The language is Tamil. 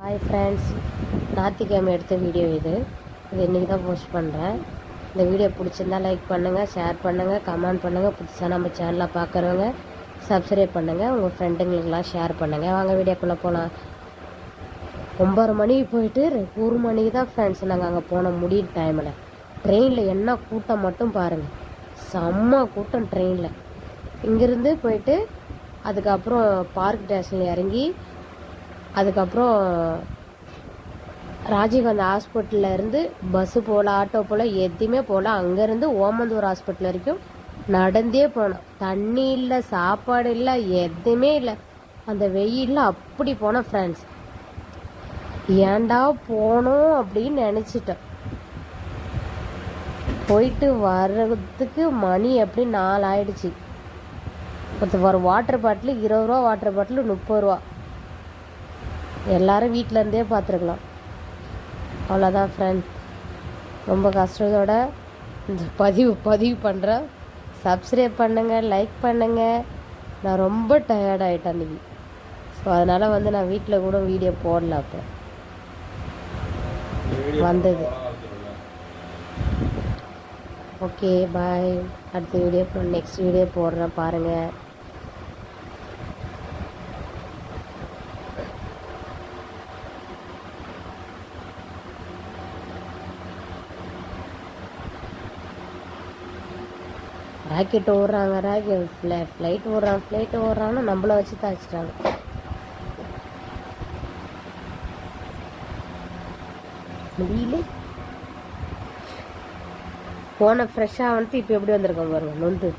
ஹாய் ஃப்ரெண்ட்ஸ் ஞாயிற்றுக்கிழமை எடுத்த வீடியோ இது. இது இன்றைக்கி தான் போஸ்ட் பண்ணுறேன் இந்த வீடியோ பிடிச்சிருந்தா லைக் பண்ணுங்கள் ஷேர் பண்ணுங்கள் கமெண்ட் பண்ணுங்கள் புதுசாக நம்ம சேனலில் பார்க்குறவங்க சப்ஸ்கிரைப் பண்ணுங்கள் உங்கள் ஃப்ரெண்டுங்களுக்கெல்லாம் ஷேர் பண்ணுங்கள் வாங்க வீடியோக்குள்ளே போகலாம் ஒம்பது மணிக்கு போயிட்டு ஒரு மணிக்கு தான் ஃப்ரெண்ட்ஸ் நாங்கள் அங்கே போன முடியும் டைமில் ட்ரெயினில் என்ன கூட்டம் மட்டும் பாருங்கள் செம்ம கூட்டம் ட்ரெயினில் இங்கேருந்து போயிட்டு அதுக்கப்புறம் பார்க் ஸ்டேஷனில் இறங்கி அதுக்கப்புறம் ராஜீவ்காந்தி ஹாஸ்பிட்டலில் இருந்து பஸ்ஸு போகல ஆட்டோ போகல எதுவுமே போகல அங்கேருந்து ஓமந்தூர் ஹாஸ்பிட்டல் வரைக்கும் நடந்தே போனோம். தண்ணி இல்லை சாப்பாடு இல்லை எதுவுமே இல்லை. அந்த வெயிலில் அப்படி போனோம் ஃப்ரெண்ட்ஸ் ஏண்டா போனோம் அப்படின்னு நினச்சிட்டேன் போயிட்டு வர்றதுக்கு மணி எப்படி? நாலு ஆயிடுச்சு ஒரு வாட்டர் பாட்டில் இருபது ரூபா வாட்டர் பாட்டில் முப்பது ரூபா. எல்லாரும் வீட்டில் இருந்தே பார்த்துருக்கலாம் அவ்வளோதான் ஃப்ரெண்ட் ரொம்ப கஷ்டத்தோட இந்த பதிவு பதிவு பண்ணுறேன் சப்ஸ்கிரைப் பண்ணுங்கள் லைக் பண்ணுங்கள் நான் ரொம்ப டயர்ட் ஆகிட்டேன் அன்றைக்கி ஸோ அதனால் வந்து நான் வீட்டில் கூட வீடியோ போடல அப்போ. வந்தது. ஓகே பாய் அடுத்த வீடியோ நெக்ஸ்ட் வீடியோ போடுறேன் பாருங்கள் ராக்கெட் ஓடுறாங்க ராக்கெட் ஃப்ளை ஃப்ளைட் ஓடுறான் ஃப்ளைட் ஓடுறான்னு நம்மள வச்சு தாச்சிட்டாங்க முடியல. போன ஃப்ரெஷ்ஷாக வந்துட்டு இப்போ எப்படி வந்திருக்கோம் பாருங்க நொந்து.